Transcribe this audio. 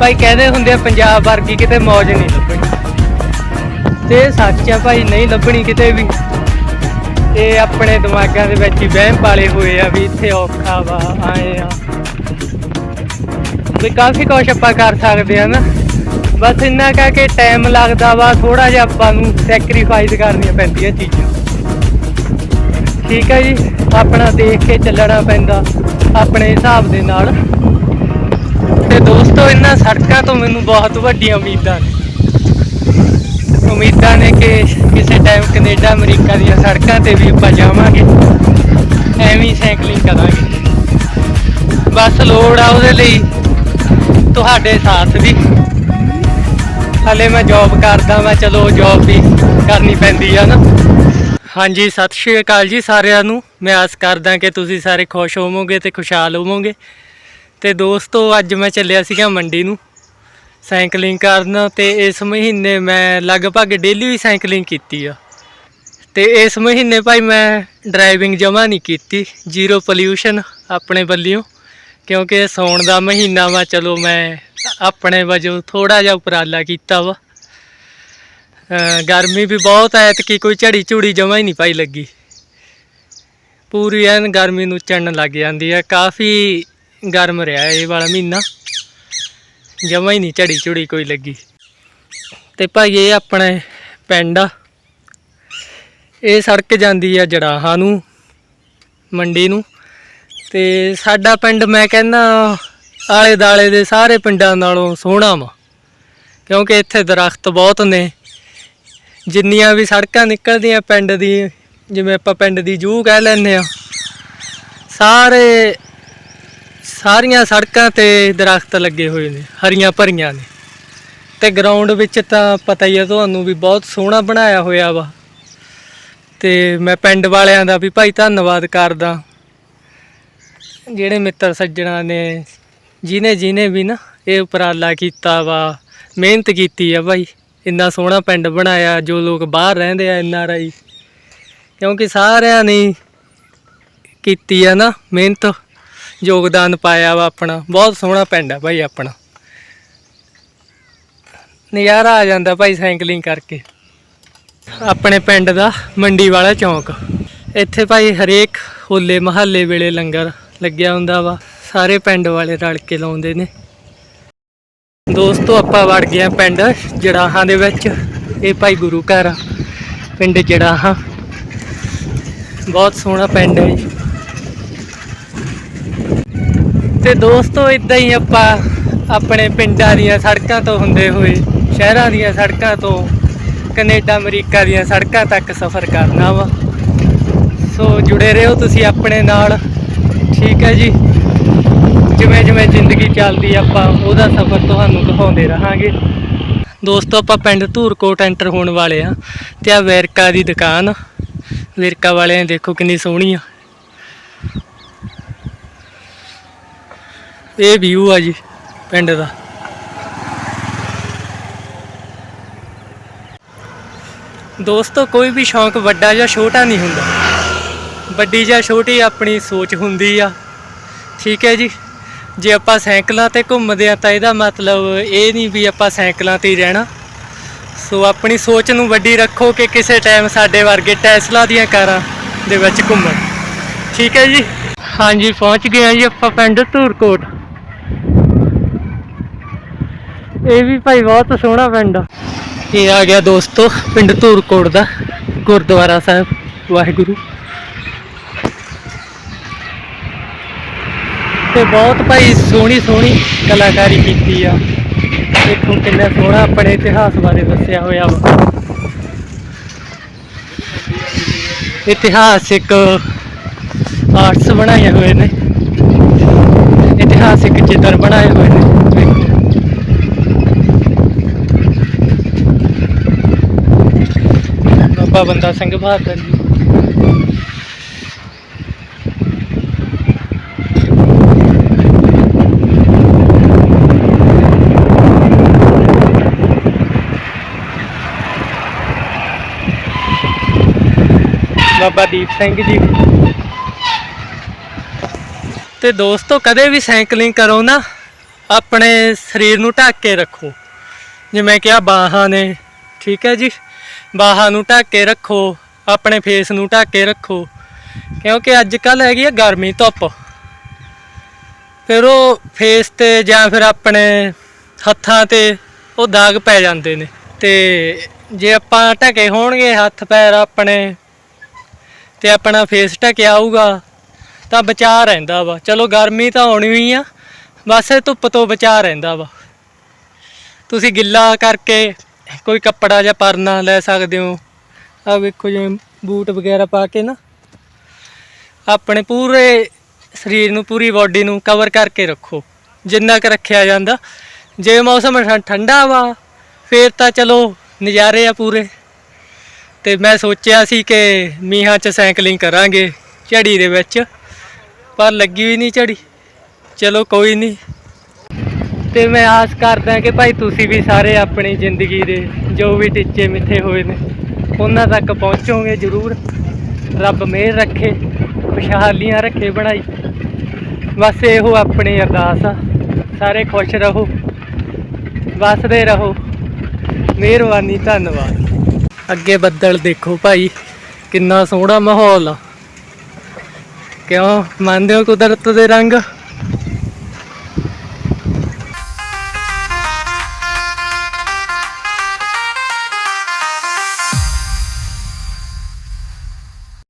ਭਾਈ ਕਹਿੰਦੇ ਹੁੰਦੇ ਆ, ਪੰਜਾਬ ਵਰਗੀ ਕਿਤੇ ਮੌਜ ਨਹੀਂ ਲੱਭਣੀ। ਤੇ ਸੱਚ ਆ ਭਾਈ, ਨਹੀਂ ਲੱਭਣੀ ਕਿਤੇ ਵੀ। ਇਹ ਆਪਣੇ ਦਿਮਾਗਾਂ ਦੇ ਵਿੱਚ ਹੀ ਵਹਿਮ ਪਾਲੇ ਹੋਏ ਆ ਵੀ ਇੱਥੇ ਔਖਾ ਵਾ, ਆਏ ਆ। ਵੀ ਕਾਫੀ ਕੁਛ ਆਪਾਂ ਕਰ ਸਕਦੇ ਆ ਨਾ। ਬਸ ਇੰਨਾ ਕਹਿ ਕੇ ਟਾਈਮ ਲੱਗਦਾ ਵਾ ਥੋੜਾ ਜਿਹਾ ਆਪਾਂ ਨੂੰ ਸੈਕਰੀਫਾਈਸ ਕਰਨੀਆਂ ਪੈਂਦੀਆਂ ਚੀਜ਼ਾਂ। ਠੀਕ ਹੈ ਜੀ, ਆਪਣਾ ਦੇਖ ਕੇ ਚੱਲਣਾ ਪੈਂਦਾ, ਆਪਣੇ ਹਿਸਾਬ ਦੇ ਨਾਲ। ਤੇ ਦੋਸਤੋ, ਇਹਨਾਂ ਸੜਕਾਂ ਤੋਂ ਮੈਨੂੰ ਬਹੁਤ ਵੱਡੀਆਂ ਉਮੀਦਾਂ ਨੇ। ਉਮੀਦਾਂ ਨੇ ਕਿ ਕਿਸੇ ਟਾਈਮ ਕੈਨੇਡਾ, ਅਮਰੀਕਾ ਦੀਆਂ ਸੜਕਾਂ ਤੇ ਵੀ ਆਪਾਂ ਜਾਵਾਂਗੇ। ਐਵੇਂ ਸਾਈਕਲਿੰਗ ਕਰਾਂਗੇ। ਬਸ ਲੋੜ ਆ ਉਹਦੇ ਲਈ, ਤੁਹਾਡੇ ਸਾਥ ਦੀ। ਹਲੇ ਮੈਂ ਜੌਬ ਕਰਦਾ ਮੈਂ ਚਲੋ ਜੌਬ ਵੀ ਕਰਨੀ ਪੈਂਦੀ ਆ ਨਾ। ਹਾਂਜੀ, ਸਤਿ ਸ਼੍ਰੀ ਅਕਾਲ ਜੀ ਸਾਰਿਆਂ ਨੂੰ। ਮੈਂ ਆਸ ਕਰਦਾ ਕਿ ਤੁਸੀਂ ਸਾਰੇ ਖੁਸ਼ ਹੋਵੋਗੇ ਤੇ ਖੁਸ਼ਹਾਲ ਹੋਵੋਗੇ। ਤੇ ਦੋਸਤੋ, ਅੱਜ ਮੈਂ ਚੱਲਿਆ ਸੀਗਾ ਮੰਡੀ ਨੂੰ ਸਾਈਕਲਿੰਗ ਕਰਨ ਤੇ ਇਸ ਮਹੀਨੇ ਮੈਂ ਲਗਭਗ ਡੇਲੀ ਵੀ ਸਾਈਕਲਿੰਗ ਕੀਤੀ ਆ। ਤੇ ਇਸ ਮਹੀਨੇ ਭਾਈ ਮੈਂ ਡਰਾਈਵਿੰਗ ਜਮਾ ਨਹੀਂ ਕੀਤੀ ਜ਼ੀਰੋ ਪੋਲਿਊਸ਼ਨ ਆਪਣੇ ਵੱਲਿਓ ਕਿਉਂਕਿ ਇਹ ਸੌਣ ਦਾ ਮਹੀਨਾ ਵਾ, ਚਲੋ ਮੈਂ ਆਪਣੇ ਵਜੋਂ ਥੋੜਾ ਜਿਹਾ ਉਪਰਾਲਾ ਕੀਤਾ ਵਾ। ਗਰਮੀ ਵੀ ਬਹੁਤ ਐ ਕਿ ਕੋਈ ਝੜੀ ਝੂੜੀ ਜਮਾ ਹੀ ਨਹੀਂ ਪਾਈ ਲੱਗੀ। ਪੂਰੀ ਐਨ ਗਰਮੀ ਨੂੰ ਚੜਨ ਲੱਗ ਜਾਂਦੀ ਹੈ ਕਾਫੀ ਗਰਮ ਰਿਹਾ ਇਹ ਵਾਲਾ ਮਹੀਨਾ। ਜਮਾ ਹੀ ਨਹੀਂ ਝੜੀ ਝੁੜੀ ਕੋਈ ਲੱਗੀ। ਤੇ ਭਾਈ ਇਹ ਆਪਣੇ ਪਿੰਡ ਆ। ਇਹ ਸੜਕ ਜਾਂਦੀ ਆ ਜੜਾਹਾਂ ਨੂੰ, ਮੰਡੀ ਨੂੰ। ਤੇ ਸਾਡਾ ਪਿੰਡ ਮੈਂ ਕਹਿੰਦਾ ਆਲੇ ਦਾਲੇ ਦੇ ਸਾਰੇ ਪਿੰਡਾਂ ਨਾਲੋਂ ਸੋਹਣਾ ਵਾ। ਕਿਉਂਕਿ ਇੱਥੇ ਦਰਖਤ ਬਹੁਤ ਨੇ। ਜਿੰਨੀਆਂ ਵੀ ਸੜਕਾਂ ਨਿਕਲਦੀਆਂ ਪਿੰਡ ਦੀ, ਜਿਵੇਂ ਆਪਾਂ ਪਿੰਡ ਦੀ ਜੂ ਕਹਿ ਲੈਂਦੇ ਆ। ਸਾਰੇ ਸਾਰੀਆਂ ਸੜਕਾਂ ਤੇ ਦਰਖਤ ਲੱਗੇ ਹੋਏ ਨੇ, ਹਰੀਆਂ ਭਰੀਆਂ ਨੇ। ਤੇ ਗਰਾਊਂਡ ਵਿੱਚ ਤਾਂ ਪਤਾ ਹੀ ਹੈ ਤੁਹਾਨੂੰ ਵੀ ਬਹੁਤ ਸੋਹਣਾ ਬਣਾਇਆ ਹੋਇਆ ਵਾ। ਤੇ ਮੈਂ ਪਿੰਡ ਵਾਲਿਆਂ ਦਾ ਵੀ ਭਾਈ ਧੰਨਵਾਦ ਕਰਦਾ। ਜਿਹੜੇ ਮਿੱਤਰ ਸੱਜਣਾ ਨੇ ਜਿਨੇ ਜਿਨੇ ਵੀ ਨਾ ਇਹ ਉਪਰਾਲਾ ਕੀਤਾ ਵਾ, ਮਿਹਨਤ ਕੀਤੀ ਆ ਭਾਈ। ਇੰਨਾ ਸੋਹਣਾ ਪਿੰਡ ਬਣਾਇਆ, ਜੋ ਲੋਕ ਬਾਹਰ ਰਹਿੰਦੇ ਆ ਐਨ ਆਰ ਆਈ ਕਿਉਂਕਿ ਸਾਰਿਆਂ ਨੇ ਕੀਤੀ ਆ ਨਾ ਮਿਹਨਤ। ਯੋਗਦਾਨ ਪਾਇਆ ਵਾ ਆਪਣਾ। ਬਹੁਤ ਸੋਹਣਾ ਪਿੰਡ ਆ ਭਾਈ ਆਪਣਾ। ਨਜ਼ਾਰਾ ਆ ਜਾਂਦਾ ਭਾਈ ਸਾਈਕਲਿੰਗ ਕਰਕੇ। ਆਪਣੇ ਪਿੰਡ ਦਾ ਮੰਡੀ ਵਾਲਾ ਚੌਂਕ। ਇੱਥੇ ਭਾਈ ਹਰੇਕ ਹੋਲੇ ਮਹੱਲੇ ਵੇਲੇ ਲੰਗਰ ਲੱਗਿਆ ਹੁੰਦਾ ਵਾ। ਸਾਰੇ ਪਿੰਡ ਵਾਲੇ ਰਲ ਕੇ ਲਾਉਂਦੇ ਨੇ। ਦੋਸਤੋ, ਆਪਾਂ ਵੜ ਗਏ ਆ ਪਿੰਡ ਜੜਾਹਾਂ ਦੇ ਵਿੱਚ। ਇਹ ਭਾਈ ਗੁਰੂ ਘਰ ਆ, ਪਿੰਡ ਜੜਾਹਾਂ। ਬਹੁਤ ਸੋਹਣਾ ਪਿੰਡ ਹੈ ਜੀ। ਤੇ ਦੋਸਤੋ, ਇਦਾਂ ਹੀ ਆਪਾਂ ਆਪਣੇ ਪਿੰਡਾਂ ਦੀਆਂ ਸੜਕਾਂ ਤੋਂ ਹੁੰਦੇ ਹੋਏ, ਸ਼ਹਿਰਾਂ ਦੀਆਂ ਸੜਕਾਂ ਤੋਂ ਕੈਨੇਡਾ, ਅਮਰੀਕਾ ਦੀਆਂ ਸੜਕਾਂ ਤੱਕ ਸਫ਼ਰ ਕਰਨਾ ਵਾ। ਸੋ ਜੁੜੇ ਰਹੋ ਤੁਸੀਂ ਆਪਣੇ ਨਾਲ, ਠੀਕ ਹੈ ਜੀ? ਜਿਵੇਂ ਜਿਵੇਂ ਜ਼ਿੰਦਗੀ ਚੱਲਦੀ ਆਪਾਂ ਉਹਦਾ ਸਫ਼ਰ ਤੁਹਾਨੂੰ ਦਿਖਾਉਂਦੇ ਰਹਾਂਗੇ। ਦੋਸਤੋ, ਆਪਾਂ ਪਿੰਡ ਧੂਰਕੋਟ ਐਂਟਰ ਹੋਣ ਵਾਲੇ ਆ, ਤੇ ਆ ਵੇਰਕਾ ਦੀ ਦੁਕਾਨ, ਵੇਰਕਾ ਵਾਲਿਆਂ ਦੇਖੋ ਕਿੰਨੀ ਸੋਹਣੀ ਆ। ਇਹ ਵਿਊ ਆ ਜੀ, ਪਿੰਡ ਦਾ। ਦੋਸਤੋ, ਕੋਈ ਵੀ ਸ਼ੌਂਕ ਵੱਡਾ ਜਾਂ ਛੋਟਾ ਨਹੀਂ ਹੁੰਦਾ। ਵੱਡੀ ਜਾਂ ਛੋਟੀ ਆਪਣੀ ਸੋਚ ਹੁੰਦੀ ਆ। ਠੀਕ ਹੈ ਜੀ, ਜੇ ਆਪਾਂ ਸਾਈਕਲਾਂ ਤੇ ਘੁੰਮਦੇ ਆ ਤਾਂ ਇਹਦਾ ਮਤਲਬ ਇਹ ਨਹੀਂ ਵੀ ਆਪਾਂ ਸਾਈਕਲਾਂ ਤੇ ਹੀ ਰਹਿਣਾ। ਸੋ ਆਪਣੀ ਸੋਚ ਨੂੰ ਵੱਡੀ ਰੱਖੋ ਕਿ ਕਿਸੇ ਟਾਈਮ ਸਾਡੇ ਵਰਗੇ ਟੈਸਲਾ ਦੀਆਂ ਕਾਰਾਂ ਦੇ ਵਿੱਚ ਘੁੰਮਣ। ਠੀਕ ਹੈ ਜੀ? ਹਾਂਜੀ, ਪਹੁੰਚ ਗਏ ਆ ਜੀ ਆਪਾਂ ਪਿੰਡ ਧੂਰਕੋਟ। ਇਹ ਵੀ ਭਾਈ ਬਹੁਤ ਸੋਹਣਾ ਪਿੰਡ ਆ। ਇਹ ਆ ਗਿਆ ਦੋਸਤੋ, ਪਿੰਡ ਧੂਰਕੋਟ ਦਾ, ਗੁਰਦੁਆਰਾ ਸਾਹਿਬ, ਵਾਹਿਗੁਰੂ। ਤੇ ਬਹੁਤ ਭਾਈ ਸੋਹਣੀ ਸੋਹਣੀ ਕਲਾਕਾਰੀ ਕੀਤੀ ਆ। ਦੇਖੋ ਕਿੰਨਾ ਸੋਹਣਾ ਆਪਣੇ ਇਤਿਹਾਸ ਬਾਰੇ ਦੱਸਿਆ ਹੋਇਆ ਵਾ। ਇਤਿਹਾਸਿਕ ਆਰਟਸ ਬਣਾਏ ਹੋਏ ਨੇ। ਇਤਿਹਾਸਿਕ ਚਿੱਤਰ ਬਣਾਏ ਹੋਏ ਨੇ ਵੇਖੋ ਬਾਬਾ ਬੰਦਾ ਸਿੰਘ ਬਹਾਦਰ ਜੀ। ਬਾਬਾ ਦੀਪ ਸਿੰਘ ਜੀ। ਤੇ ਦੋਸਤੋ, ਕਦੇ ਵੀ ਸਾਈਕਲਿੰਗ ਕਰੋ ਨਾ, ਆਪਣੇ ਸਰੀਰ ਨੂੰ ਢੱਕ ਕੇ ਰੱਖੋ। ਜਿਵੇਂ ਕਿ ਆ ਬਾਹਾਂ ਨੇ, ਠੀਕ ਹੈ ਜੀ? ਬਾਹਾਂ ਨੂੰ ਢੱਕ ਕੇ ਰੱਖੋ, ਆਪਣੇ ਫੇਸ ਨੂੰ ਢੱਕ ਕੇ ਰੱਖੋ, ਕਿਉਂਕਿ ਅੱਜ ਕੱਲ ਹੈਗੀ ਆ ਗਰਮੀ ਧੁੱਪ। ਫਿਰ ਉਹ ਫੇਸ ਤੇ ਜਾਂ ਫਿਰ ਆਪਣੇ ਹੱਥਾਂ ਤੇ ਉਹ ਦਾਗ ਪੈ ਜਾਂਦੇ ਨੇ। ਤੇ ਜੇ ਆਪਾਂ ਢਕੇ ਹੋਣਗੇ ਹੱਥ, ਪੈਰ ਆਪਣੇ ਤੇ ਆਪਣਾ ਫੇਸ ਢਕਿਆ ਆਊਗਾ, ਤਾਂ ਬਚਾ ਰਹਿੰਦਾ ਵਾ। ਚਲੋ ਗਰਮੀ ਤਾਂ ਹੋਣੀ ਹੀ ਆ, ਬਸ ਧੁੱਪ ਤੋਂ ਬਚਾ ਰਹਿੰਦਾ ਵਾ। ਤੁਸੀਂ ਗਿੱਲਾ ਕਰਕੇ ਕੋਈ ਕੱਪੜਾ ਜਾਂ ਪਰਨਾ ਲੈ ਸਕਦੇ ਹੋ? ਆ ਵੇਖੋ ਜਿਵੇਂ ਬੂਟ ਵਗੈਰਾ ਪਾ ਕੇ ਨਾ, ਆਪਣੇ ਪੂਰੇ ਸਰੀਰ ਨੂੰ, ਪੂਰੀ ਬਾਡੀ ਨੂੰ ਕਵਰ ਕਰਕੇ ਰੱਖੋ। ਜਿੰਨਾ ਕੁ ਰੱਖਿਆ ਜਾਂਦਾ। ਜੇ ਮੌਸਮ ਠੰਡਾ ਵਾ, ਫੇਰ ਤਾਂ ਚਲੋ ਨਜ਼ਾਰੇ ਆ ਪੂਰੇ। ਤੇ ਮੈਂ ਸੋਚਿਆ ਸੀ ਕਿ ਮੀਂਹਾਂ 'ਚ ਸਾਈਕਲਿੰਗ ਕਰਾਂਗੇ ਝੜੀ ਦੇ ਵਿੱਚ, ਪਰ ਲੱਗੀ ਵੀ ਨਹੀਂ ਝੜੀ। ਚਲੋ ਕੋਈ ਨਹੀਂ। ਤੇ ਮੈਂ ਆਸ ਕਰਦਾ ਕਿ ਭਾਈ ਤੁਸੀਂ ਵੀ ਸਾਰੇ ਆਪਣੀ ਜ਼ਿੰਦਗੀ ਦੇ ਜੋ ਵੀ ਟੀਚੇ ਮਿੱਥੇ ਹੋਏ ਨੇ, ਉਹਨਾਂ ਤੱਕ ਪਹੁੰਚੋਗੇ ਜ਼ਰੂਰ। ਰੱਬ ਮਿਹਰ ਰੱਖੇ, ਖੁਸ਼ਹਾਲੀਆਂ ਰੱਖੇ ਬਣਾਈ। ਬਸ ਇਹੋ ਆਪਣੀ ਅਰਦਾਸ ਆ, ਸਾਰੇ ਖੁਸ਼ ਰਹੋ, ਵਸਦੇ ਰਹੋ। ਮਿਹਰਬਾਨੀ, ਧੰਨਵਾਦ। ਅੱਗੇ ਬੱਦਲ ਦੇਖੋ ਭਾਈ, ਕਿੰਨਾ ਸੋਹਣਾ ਮਾਹੌਲ ਆ। ਕਿਉਂ? ਮੰਨਦੇ ਹੋ ਕੁਦਰਤ ਦੇ ਰੰਗ?